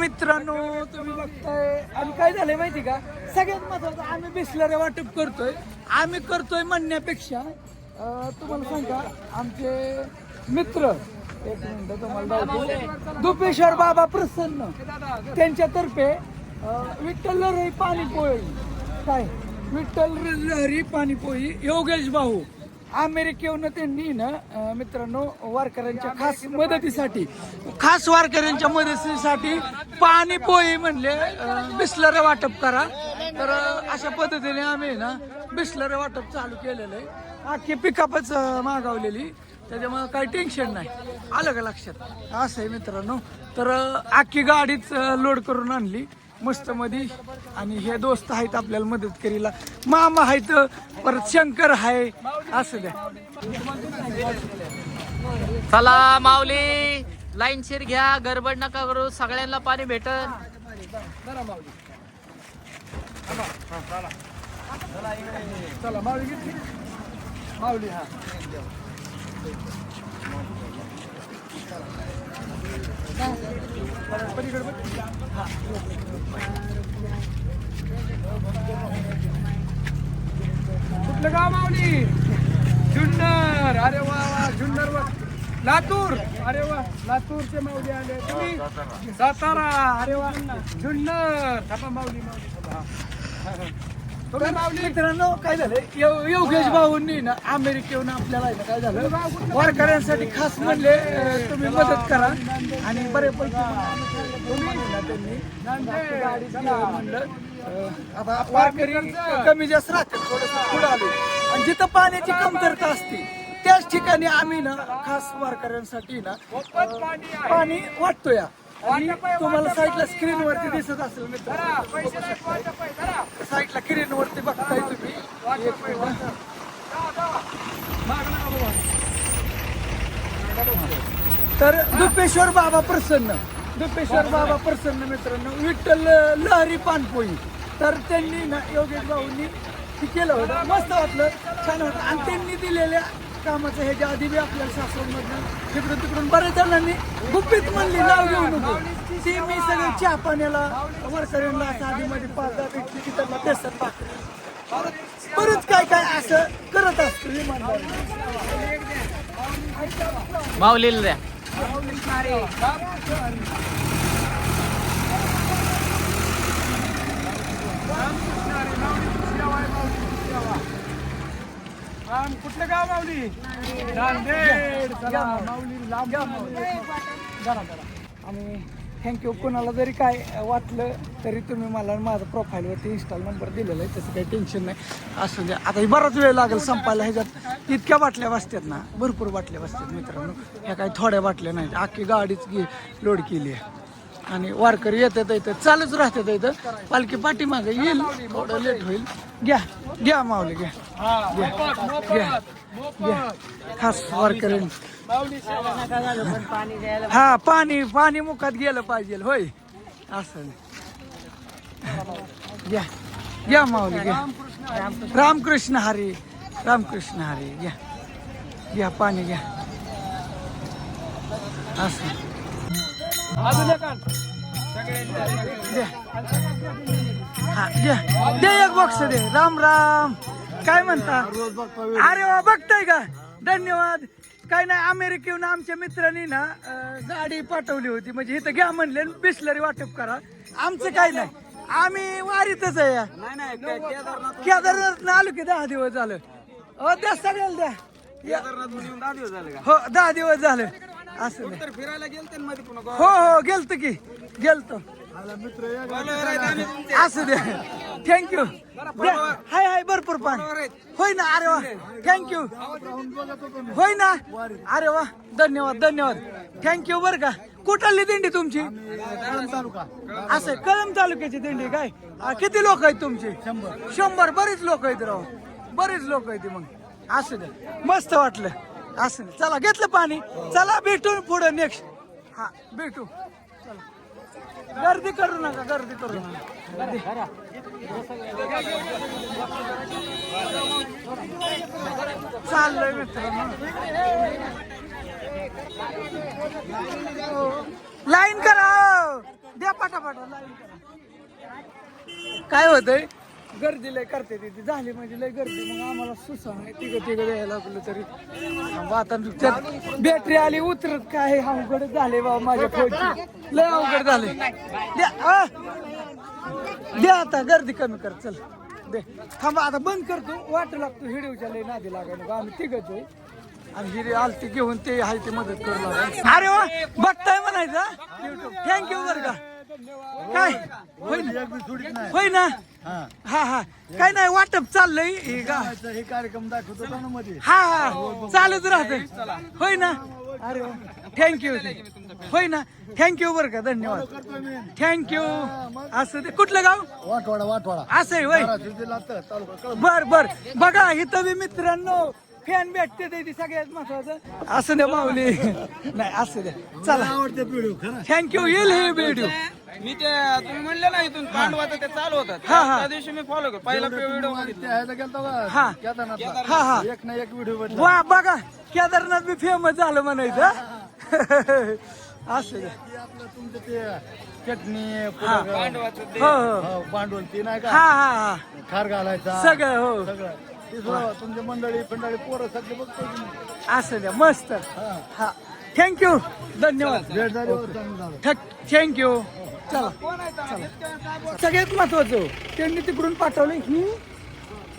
मित्रांनो तुम्ही बघताय आणि काय झालंय माहिती का? सगळ्यात महत्वाचं आम्ही बिसलरे वाटप करतोय. आम्ही करतोय म्हणण्यापेक्षा अं, तुम्हाला सांगा आमचे मित्र एक मिनिट तुम्हाला दाखवतो. दुपेश्वर बाबा प्रसन्न. त्यांच्यातर्फे अं, विठ्ठल लहरी पाणीपोळी. काय? विठ्ठल लहरी पाणीपोळी. योगेश भाऊ. अमेरिकेहून त्यांनी ना अं, मित्रांनो वारकऱ्यांच्या खास मदतीसाठी खास वारकऱ्यांच्या मदतीसाठी पाणी पोळी म्हणले बिस्लर वाटप करा. तर अशा पद्धतीने आम्ही ना बिस्लर वाटप चालू केलेलं आहे. अख्खी पिकअपच मागवलेली. त्याच्यामुळे काही टेन्शन नाही. आलं का लक्षात? असं आहे मित्रांनो. तर अख्खी गाडीच लोड करून आणली. मस्त मध्ये आणि हे दोस्त आहेत आपल्याला मदत करीला. मामा आहेत परत शंकर आहे असं द्या. चला माऊली. लाईन शिर घ्या. गडबड नका करू. सगळ्यांना पाणी भेटल चला माऊली. हा. पलीकडे बघ. कुठलं गाव माऊली. जुन्नर अरे वा वा जुन्नर वा लातूर. अरे वा लातूरचे माऊली आले. तुम्ही? सातारा. अरे वा. जुन्नर थांबा माऊली माऊली. थांबा. तुम्ही माऊली? मित्रांनो काय झालं यो- योगेश भाऊंनी ना अमेरिकेहून आपल्याला आहे ना काय झालं? वारकऱ्यांसाठी खास म्हणले अं, तुम्ही मदत करा. आणि बरेपैकी त्यांनी घेऊन म्हणलं आता वारकरी कमी जास्त राहते थोडस पुढे आलो. आणि जिथं पाण्याची कमतरता असते त्याच ठिकाणी आम्ही ना खास वारकऱ्यांसाठी ना अं, पाणी वाटतो या आणि तुम्हाला साईडला स्क्रीन वरती दिसत असेल मित्रांनो बघू शकताय. साईडला बघताय तुम्ही. एक मिनिट. तर दुपेश्वर बाबा प्रसन्न. दुपेश्वर बाबा प्रसन्न मित्रांनो. विठ्ठल लहरी पानपोई. तर त्यांनी ना योगेश भाऊंनी हे केलं होतं. मस्त वाटलं. छान वाटलं. आणि त्यांनी दिलेल्या कामाचं ह्याच्या आधी बी आपल्याला सासवडमधनं तिकडून तिकडून बऱ्याच जणांनी गुपित म्हणली नाव घेऊ नको. ती मी सगळं चहा पाण्याला वरकऱ्यांना असं आधीमध्ये पाच दहा भेटली की त्यांना बेसन बरंच काय काय असं करत असतो विमानतळ माऊलीला द्या. आणि कुठलं गाव माऊली नांदेड चला माऊली लांब जरा जरा आणि थँक्यू कोणाला जरी काय वाटलं तरी तुम्ही मला माझा प्रोफाईलवरती इन्स्टॉल नंबर दिलेला आहे तसं काही टेन्शन नाही असू द्या आता बराच वेळ लागेल संपायला ह्याच्यात इतक्या बाटल्या बसतात ना भरपूर बाटल्या बसतात मित्रांनो ह्या काही थोड्या बाटल्या नाहीत अख्खी गाडीच लोड केली आहे आणि वारकरी येतात इथं चालूच राहतात इथं. पालखी पाठीमागे येईल. थोडं लेट होईल. घ्या घ्या माऊली घ्या. घ्या घ्या घ्या. खास वारकरी हा पाणी पाणी मुखात गेलं पाहिजे होय. असं. घ्या घ्या माऊली घ्या. रामकृष्ण हरी रामकृष्ण हरी घ्या. घ्या पाणी घ्या. असं. हा दे एक बॉक्स दे. राम राम. काय म्हणता? अरे वा बघताय का? धन्यवाद. काय नाही अमेरिकेहून आमच्या मित्रांनी ना अं, गाडी पाठवली होती. म्हणजे इथं घ्या म्हणले बिस्लरी वाटप करा. आमचं काय नाही. आम्ही वारीतच आहे. या केदारनाथ आलो की दहा दिवस झालं. हो द्या सगळ्याला द्या. या. हो दहा दिवस झालं. असं नाही. फिरायला गेलते ना मध्ये पुन्हा हो हो गेलतो की गेलतो. असू दे. थँक्यू हाय हाय भरपूर पाणी. होय ना अरे वा. थँक्यू होय ना. अरे वा. धन्यवाद धन्यवाद. थँक्यू बर का. कुठली दिंडी तुमची? असं कळम तालुक्याची दिंडी काय? आ, किती लोक आहेत तुमची? शंभर. शंभर. बरीच लोक आहेत राव. बरीच लोक आहेत मग. असू दे. मस्त वाटलं. असं चला घेतलं पाणी. चला भेटू पुढे नेक्स्ट हा भेटू. चला. गर्दी करू नका गर्दी करू नका. गर्दी. चाललंय मित्र लाईन करा द्या पाटापाटा लाईन करा. काय होतंय? गर्दी लय करते तिथे झाली म्हणजे लय गर्दी. मग आम्हाला सुसा नाही तिघं तिघं द्यायला लागलं तरी. मग आता त्यात बॅटरी आली उतरत काय? अवघड झाले बाबा माझ्या फोनची लय अवघड झाले. द्या आ! द्या आता गर्दी कमी कर चल. दे. थांबा आता बंद करतो. वाट लागतो हिडिओच्या लय नादी लागायला. आम्ही तिघच आहे आणि हिरे आलती घेऊन ते आहे ते मदत करू लागला. अरे वा बघताय म्हणायचं थँक्यू बरं का. काय? होय ना? होय ना? हा. हा काय नाही वाटप चाललंय. हे का हे कार्यक्रम दाखवतो ना मध्ये हा हा. चालूच राहत होय ना? अरे थँक्यू होय ना? थँक्यू बरं का? धन्यवाद. थँक्यू असं ते कुठलं गाव? वाटवाडा वाटवाडा. असं आहे होय. बर बर. बघा इथं बी मित्रांनो फॅन भेटते ते ती सगळ्यात महत्वाचं. असं द्या माऊली. नाही असं द्या चला. आवडते व्हिडिओ खरं. थँक्यू येईल हे व्हिडिओ मी ते तुम्ही म्हणले ना इथून पांडवाचं ते चालू होतं. हा, हा. त्या दिवशी मी फॉलो करतो पहिला व्हिडिओ हा. हा हा. एक ना एक व्हिडिओ भेटला. वा बघा. केदारनाथ बी फेमस झालं म्हणायचं. असं द्या ते आपलं तुमचं ते चटणी. पुढं पांडवाचं ते. हो हो. हो, भांडवल ते नाही हा का हा हा. खार घालायचा. सगळं हो. सगळं. तुमची मंडळी फंडाळी पोरं सगळे बघतो? असं द्या मस्त. हा. हा. थँक्यू धन्यवाद. भेट झालं. थँक्यू चला चला. सगळ्यात महत्वाचं त्यांनी तिकडून पाठवलं ही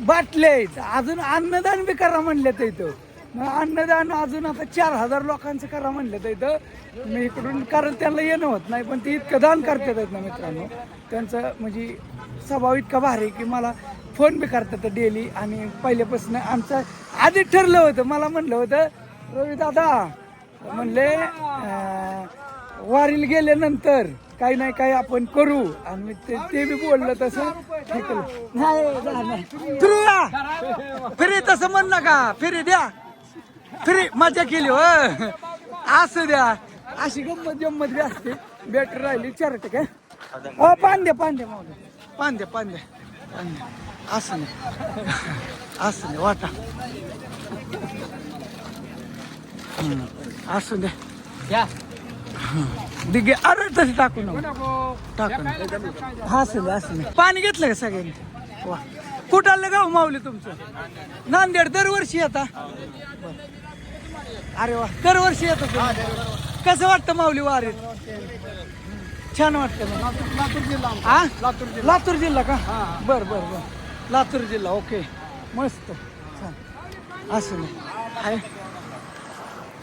बाटले आहेत अजून अन्नदान बी करा म्हणले तर इथं. मग अन्नदान अजून आता चार हजार लोकांचं करा म्हणलं तर इथं. मी इकडून कारण त्यांना येणं होत नाही पण ते इतकं दान करतात ना मित्रांनो. त्यांचं म्हणजे स्वभाव इतका भारी की मला फोन बी करतात डेली आणि पहिल्यापासून आमचं आधी ठरलं होतं मला म्हणलं होतं रवी दादा म्हणले वारील गेल्यानंतर काही नाही काही आपण करू. आणि ते ते बी बोललं तसं. नाही नाही. फिरू या. फिरी तसं म्हण नका. फिरी द्या. फिरी मजा केली हो. असं द्या. अशी गंमत गंमत बी असते. बॅटरी राहिली चार टक्के हो पान द्या पान द्या मावलं असं नाही. असं नाही वाटा. हम्म, असं या. दिगे अरे तसे टाकू नको. टाकू नको. हा असं नाही पाणी घेतलं का सगळ्यांनी? वा. कुठं आलं गाव माऊली तुमचं? नांदेड दरवर्षी येता? अरे वा दरवर्षी येतो कसं वाटतं माऊली वारीत? छान वाटतं. हा लातूर जिल्हा लातूर जिल्हा. का? बर बर बर. लातूर जिल्हा ओके. मस्त. छान असं नाही. हाय.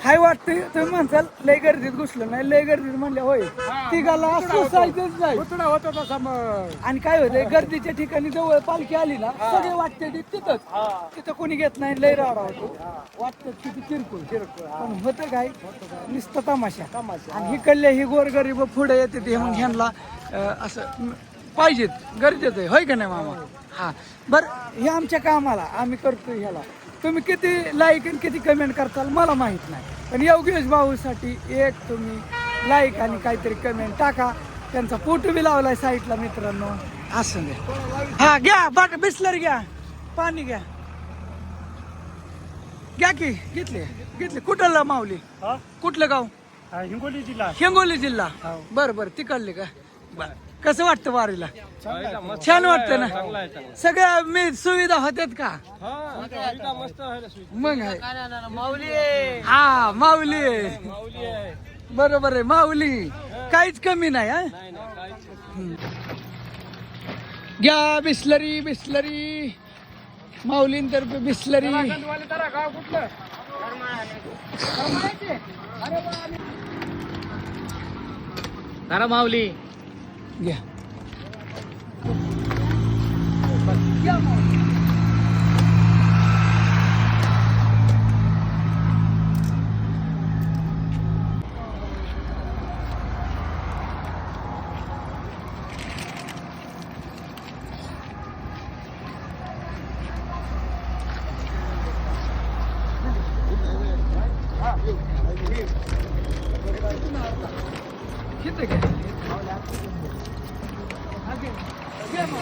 हाय वाटतं तुम्ही म्हणसाल लय गर्दीत घुसलं नाही लय गर्दीत म्हणलं होय. तिघाला असं सायचंच नाही. पुतळा होता तसा मग. आणि काय होतंय गर्दीच्या ठिकाणी जवळ पालखी आली ना सगळे वाटते ते तिथंच. तिथं कोणी घेत नाही लय राडा होतो. वाटतं किती किरकोळ. किरकोळ पण होतं काय नुसतं तमाशा. आणि इकडले ही गोरगरीब पुढे येते ते मग ह्यांना असं पाहिजेत गरजेचं आहे. होय का नाही मामा? हा. बर हे आमच्या कामाला आम्ही करतोय ह्याला. तुम्ही किती लाईक आणि किती कमेंट करताल मला माहीत नाही. पण योगेश भाऊसाठी एक तुम्ही लाईक आणि काहीतरी कमेंट टाका. त्यांचा फोटो बी लावलाय साईटला मित्रांनो. असं घ्या हा घ्या बाट बिस्लर घ्या. पाणी घ्या. घ्या की घेतले. घेतले. कुठलं माऊली? कुठलं गाव? हिंगोली जिल्हा. हिंगोली जिल्हा. बर बर तिकडले का? बर. कसं वाटतं वारीला? छान वाटतं ना? सगळ्या मी सुविधा होत्यात का? मस्त मग आहे. माऊली हा माऊली बरोबर आहे माऊली. काहीच कमी नाही हा. घ्या बिस्लरी बिस्लरी. माऊलींतर्फे बिस्लरी. करा माऊली. घ्या किती घ्या घ्या